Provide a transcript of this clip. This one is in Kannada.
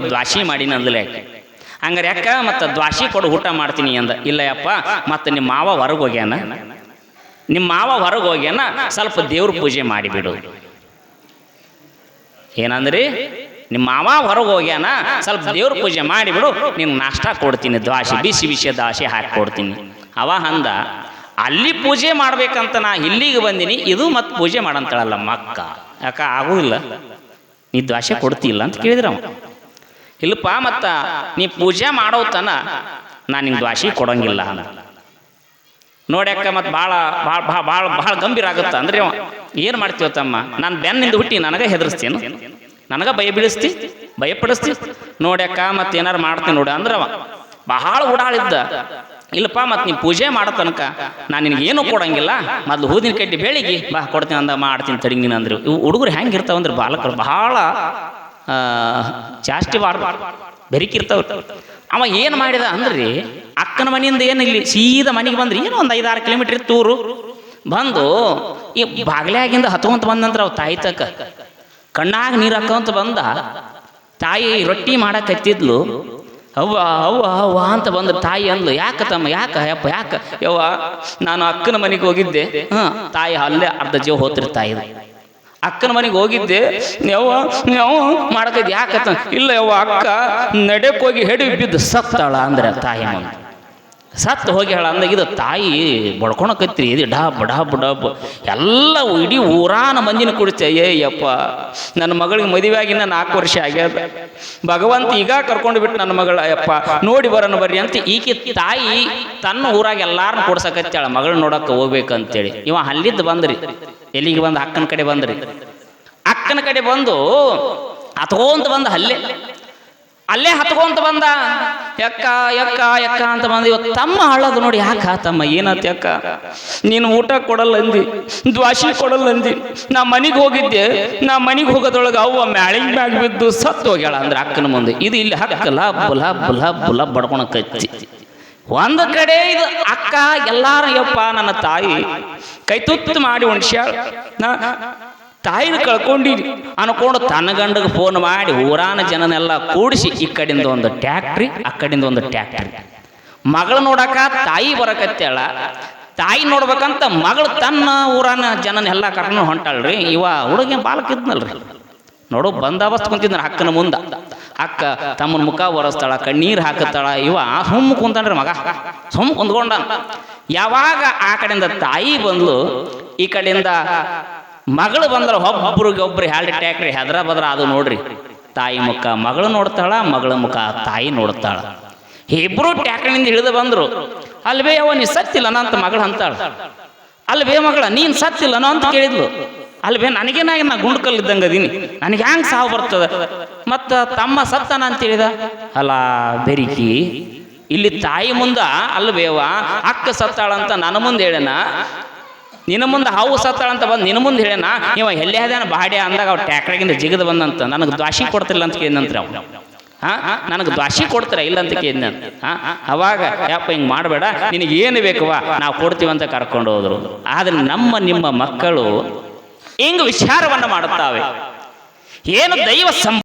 ದ್ವಾಸಿ ಮಾಡಿ ನಂದಲೇ ಹಂಗಾರೆ ಯಾಕ ಮತ್ತು ದ್ವಾಸಿ ಕೊಡು, ಊಟ ಮಾಡ್ತೀನಿ ಅಂದ. ಇಲ್ಲ ಯಪ್ಪ ಮತ್ತು ನಿಮ್ಮ ಮಾವ ಹೊರಗೆ ಹೋಗ್ಯಾನ? ನಿಮ್ಮ ಮಾವ ಹೊರಗೆ ಹೋಗ್ಯಾನ? ಸ್ವಲ್ಪ ದೇವ್ರ ಪೂಜೆ ಮಾಡಿಬಿಡು. ಏನಂದ್ರಿ? ನಿಮ್ಮ ಮಾವ ಹೊರಗೆ ಹೋಗ್ಯಾನ? ಸ್ವಲ್ಪ ದೇವ್ರ ಪೂಜೆ ಮಾಡಿಬಿಡು ನಿನ್ನ ನಾಷ್ಟ ಕೊಡ್ತೀನಿ ದ್ವಾಸಿ, ಬಿಸಿ ಬಿಸಿ ದ್ವಾಸಿ ಹಾಕಿ ಕೊಡ್ತೀನಿ. ಅವ ಅಂದ, ಅಲ್ಲಿ ಪೂಜೆ ಮಾಡ್ಬೇಕಂತ ನಾ ಇಲ್ಲಿಗೆ ಬಂದೀನಿ, ಇದು ಮತ್ತೆ ಪೂಜೆ ಮಾಡಂತಾಳಲ್ಲ ಮಕ್ಕ. ಯಾಕ, ಆಗುದಿಲ್ಲ. ನೀ ದ್ವಾಸೆ ಕೊಡ್ತಿಲ್ಲ ಅಂತ ಕೇಳಿದ್ರ ಅವ ಇಲ್ಲಪ್ಪ, ಮತ್ತ ನೀ ಪೂಜೆ ಮಾಡೋ ತನ ನಾನು ನಿಂಗೆ ದ್ವಾಸಿ ಕೊಡಂಗಿಲ್ಲ ನೋಡ್ಯಾಕ ಮತ್ತೆ ಭಾಳ ಭಾಳ ಭಾಳ ಭಾಳ ಭಾಳ ಗಂಭೀರ ಆಗುತ್ತ ಅಂದ್ರೆ ಏನು ಮಾಡ್ತೀವ ತಮ್ಮ? ನಾನು ಬೆನ್ನಿಂದ ಹುಟ್ಟಿ ನನಗೆ ಹೆದರ್ಸ್ತೇನು. ನನಗೆ ಭಯ ಬೀಳಿಸ್ತಿ, ಭಯಪಡಿಸ್ತಿ. ನೋಡ್ಯಾಕ ಮತ್ತೆ ಏನಾರು ಮಾಡ್ತೀನಿ ನೋಡಿ ಅಂದ್ರೆ ಅವ ಬಹಳ ಉಡಾಳಿದ್ದ. ಇಲ್ಲಪ್ಪ, ಮತ್ತೆ ನೀ ಪೂಜೆ ಮಾಡೋ ತನಕ ನಾನು ಏನು ಕೊಡಂಗಿಲ್ಲ. ಮೊದ್ಲು ಹೂದಿನ ಕಡ್ಡಿ ಬೆಳಿಗ್ಗೆ ಬಾ, ಕೊಡ್ತೀನಿ ಅಂದ, ಮಾಡ್ತೀನಿ ತಡಿಂಗಿನ ನೀನು ಅಂದ್ರು. ಇವು ಹುಡುಗರು ಹೆಂಗೆ ಇರ್ತಾವಂದ್ರೆ ಬಾಲಕರು ಬಹಳ ಜಾಸ್ತಿ ಬಾರ್ ಬೆರಿಕಿರ್ತಾವ ಅವ ಏನು ಮಾಡಿದ ಅಂದ್ರಿ, ಅಕ್ಕನ ಮನೆಯಿಂದ ಏನು ಇಲ್ಲಿ ಸೀದಾ ಮನೆಗೆ ಬಂದ್ರಿ, ಏನು ಒಂದು ಐದಾರು ಕಿಲೋಮೀಟ್ರ್ ಊರು. ಬಂದು ಈ ಬಾಗ್ಲಾಗಿಂದ ಹತ್ಕೊಂತ ಬಂದಂತ್ರ ಅವ್ ತಾಯಿ ತಕ್ಕ. ಕಣ್ಣಾಗ ನೀರು ಹಾಕೊಂತ ಬಂದ, ತಾಯಿ ರೊಟ್ಟಿ ಮಾಡಕತ್ತಿದ್ಲು ಅವ್ವ ಅವ್ವ ಅವ್ವ ಅಂತ ಬಂದ ತಾಯಿ ಅಂದ್ಲು, ಯಾಕ ತಮ್ಮ, ಯಾಕ, ಯಪ್ಪ, ಯಾಕ? ಯವ್ವ, ನಾನು ಅಕ್ಕನ ಮನೆಗೆ ಹೋಗಿದ್ದೆ. ಹಾಂ ತಾಯಿ ಅಲ್ಲೇ ಅರ್ಧ ಜೀವ ಹೋತ್ರಿ ತಾಯಿ ಅಕ್ಕನ ಮನೆಗೆ ಹೋಗಿದ್ದೆ. ಯವ್ವ ಯಾವ ಮಾಡಕೈತಿ ಯಾಕತ್ತ ಇಲ್ಲ ಯವ್ವ, ಅಕ್ಕ ನಡೆಕ್ ಹೋಗಿ ಹೆಡಿ ಬಿದ್ದು ಸತ್ತಾಳ ಅಂದ್ರೆ ತಾಯಿ ಮುಂದೆ ಸತ್ತು ಹೋಗಿ ಹೇಳ ಅಂದಾಗ ಇದು ತಾಯಿ ಬಡ್ಕೊಳಕತ್ರಿ, ಇದು ಡಾಬ್ ಡಾಬ್ ಡಾಬ್. ಎಲ್ಲ ಇಡೀ ಊರಾನ ಮಂದಿನ ಕುಡಿತೆ ಏಯ್ಯಪ್ಪ ಯಪ್ಪ, ನನ್ನ ಮಗಳಿಗೆ ಮದುವೆ ಆಗಿನ ನಾಲ್ಕು ವರ್ಷ ಆಗ್ಯದ. ಭಗವಂತ ಈಗ ಕರ್ಕೊಂಡು ಬಿಟ್ಟು ನನ್ನ ಮಗಳ, ಯಪ್ಪ, ನೋಡಿ ಬರೋಣ ಬರ್ರಿ ಅಂತ ಈಕೆ ತಾಯಿ ತನ್ನ ಊರಾಗ ಎಲ್ಲಾರನ್ನ ಕೊಡ್ಸಕತ್ತಾಳ, ಮಗಳನ್ನ ನೋಡಕ್ಕೆ ಹೋಗ್ಬೇಕಂತೇಳಿ. ಇವ ಅಲ್ಲಿದ್ದು ಬಂದ್ರಿ, ಎಲ್ಲಿಗೆ ಬಂದು? ಅಕ್ಕನ ಕಡೆ ಬಂದ್ರಿ. ಅಕ್ಕನ ಕಡೆ ಬಂದು ಅತ್ಕೋಂತ ಬಂದು ಅಲ್ಲೇ ಅಲ್ಲೇ ಹತ್ಕೊಂತ ಬಂದ. ಎಕ್ಕ ಎಕ್ಕ ಎಕ್ಕ ಅಂತ ಬಂದ ಇವತ್ತು ತಮ್ಮ ಹಾಳದು ನೋಡಿ ಯಾಕ ತಮ್ಮ ಏನತ್ತ ಯಕ್ಕ? ನೀನು ಊಟ ಕೊಡಲ್ಲ ಅಂದಿ, ದ್ವಾಸಿ ಕೊಡಲ್ಲ ಅಂದಿ. ನಾ ಮನೆಗೆ ಹೋಗಿದ್ದೆ, ನಾ ಮನೆಗೆ ಹೋಗೋದ್ರೊಳಗೆ ಅವ್ವ ಮ್ಯಾಳಿಗೆ ಮ್ಯಾಗ ಬಿದ್ದು ಸತ್ತು ಹೋಗ್ಯಾಳ ಅಂದ್ರೆ ಅಕ್ಕನ ಮುಂದೆ. ಇದು ಇಲ್ಲಿ ಹಕ್ಕಲ್ಲ ಬುಲ ಬುಲ ಬುಲ ಬಡ್ಕೊಣ ಕಚ್ಚಿ ಒಂದು ಕಡೆ ಇದು ಅಕ್ಕ, ಎಲ್ಲಾರ, ಯಪ್ಪ, ನನ್ನ ತಾಯಿ ಕೈ ತುತ್ತು ಮಾಡಿ ಉಣ್ಸ್ಯಾಳ. ತಾಯಿನ ಕಳ್ಕೊಂಡಿರಿ. ಅನ್ಕೊಂಡು ತನ್ನ ಗಂಡಗೆ ಫೋನ್ ಮಾಡಿ ಊರಾನ ಜನನೆಲ್ಲ ಕೂಡಿಸಿ ಈ ಕಡೆಯಿಂದ ಒಂದು ಟ್ಯಾಕ್ಟ್ರಿ, ಆ ಕಡೆಯಿಂದ ಒಂದು ಟ್ಯಾಕ್ಟ್ರಿ. ಮಗಳು ನೋಡಕ ತಾಯಿ ಬರಕತ್ತೇಳ. ತಾಯಿ ನೋಡ್ಬೇಕಂತ ಮಗಳು ತನ್ನ ಊರಾನ ಜನನೆಲ್ಲ ಕರ್ಕೊಂಡು ಹೊಂಟಾಳ್ರಿ. ಇವ ಹುಡುಗ ಬಾಲಕಿದ್ನಲ್ರಿ ನೋಡು ಬಂದಾಬಸ್ತ್ ಕುಂತಿದ್ನ ಅಕ್ಕನ ಮುಂದ. ಅಕ್ಕ ತಮ್ಮನ ಮುಖ ಒರೆಸ್ತಾಳ, ಕಣ್ಣೀರು ಹಾಕತ್ತಾಳ. ಇವ ಸುಮ್ಮ ಕುಂತಾನ್ರಿ ಮಗ. ಸುಮ್ಮ ಕುಂದ್ಕೊಂಡ ಯಾವಾಗ ಆ ಕಡೆಯಿಂದ ತಾಯಿ ಬಂದ್ಲು, ಈ ಕಡೆಯಿಂದ ಮಗಳು ಬಂದ್ರೆ ಒಬ್ಬರಿಗೆ ಒಬ್ರು ಎರಡು ಟ್ಯಾಕ್ರಿ ಹೆದ್ರ ಬದ್ರ ಅದು ನೋಡ್ರಿ. ತಾಯಿ ಮುಖ ಮಗಳು ನೋಡ್ತಾಳ, ಮಗಳ ಮುಖ ತಾಯಿ ನೋಡ್ತಾಳ. ಇಬ್ರು ಟ್ಯಾಕ್ರಿನಿಂದ ಹಿಡಿದು ಬಂದ್ರು. ಅಲ್ವೇ ಅವ ನೀ ಸತ್ತಿಲ್ಲನ ಅಂತ ಮಗಳು ಅಂತಾಳ. ಅಲ್ವೇ ಮಗಳ, ನೀನ್ ಸತ್ತಿಲ್ಲನೋ ಅಂತ ಕೇಳಿದ್ಲು. ಅಲ್ವೇ, ನನಗೇನಾಗಿ ನಾ ಗುಂಡ್ಕಲ್ ಇದ್ದಂಗೆ ಅದೀನಿ. ನನಗೆ ಹ್ಯಾಂಗ ಸಾವು ಬರ್ತದ? ಮತ್ತ ತಮ್ಮ ಸತ್ತನ ಅಂತ ಹೇಳಿದ? ಅಲ್ಲ ಬೆರಿಕಿ ಇಲ್ಲಿ ತಾಯಿ ಮುಂದ ಅಲ್ವೇವಾ ಅಕ್ಕ ಸತ್ತಾಳಂತ ನನ್ನ ಮುಂದೆ ಹೇಳನ? ನಿನ್ನ ಮುಂದೆ ಹಾವು ಸತ್ತಾಳ ಅಂತ ಬಂದು ನಿನ್ನ ಮುಂದೆ ಹೇಳೇನ ಇವ ಎಲ್ಲೇ ಅದೇನ ಬಾಡಿ ಅಂದಾಗ ಅವ್ರು ಟ್ಯಾಕ್ರಾಗಿಂದ ಜಿಗದ್ ಬಂದಂತ, ನನಗೆ ದ್ವಾಸಿ ಕೊಡ್ತಿಲ್ಲ ಅಂತ ಕೇಳಿದಂತ್ರಿ ಅವ್ರು ಹಾ ನನಗೆ ದ್ವಾಸಿ ಕೊಡ್ತಾರ ಇಲ್ಲ ಅಂತ ಕೇಳಿದ ಹಾ ಅವಾಗ ಯಪ್ಪ ಹಿಂಗೆ ಮಾಡಬೇಡ, ನಿನಗೆ ಏನು ಬೇಕುವ ನಾವು ಕೊಡ್ತೀವಿ ಅಂತ ಕರ್ಕೊಂಡು ಹೋದ್ರು. ಆದ್ರೆ ನಮ್ಮ ನಿಮ್ಮ ಮಕ್ಕಳು ಹಿಂಗೆ ವಿಚಾರವನ್ನು ಮಾಡುತ್ತಾವೆ. ಏನು ದೈವ ಸಂ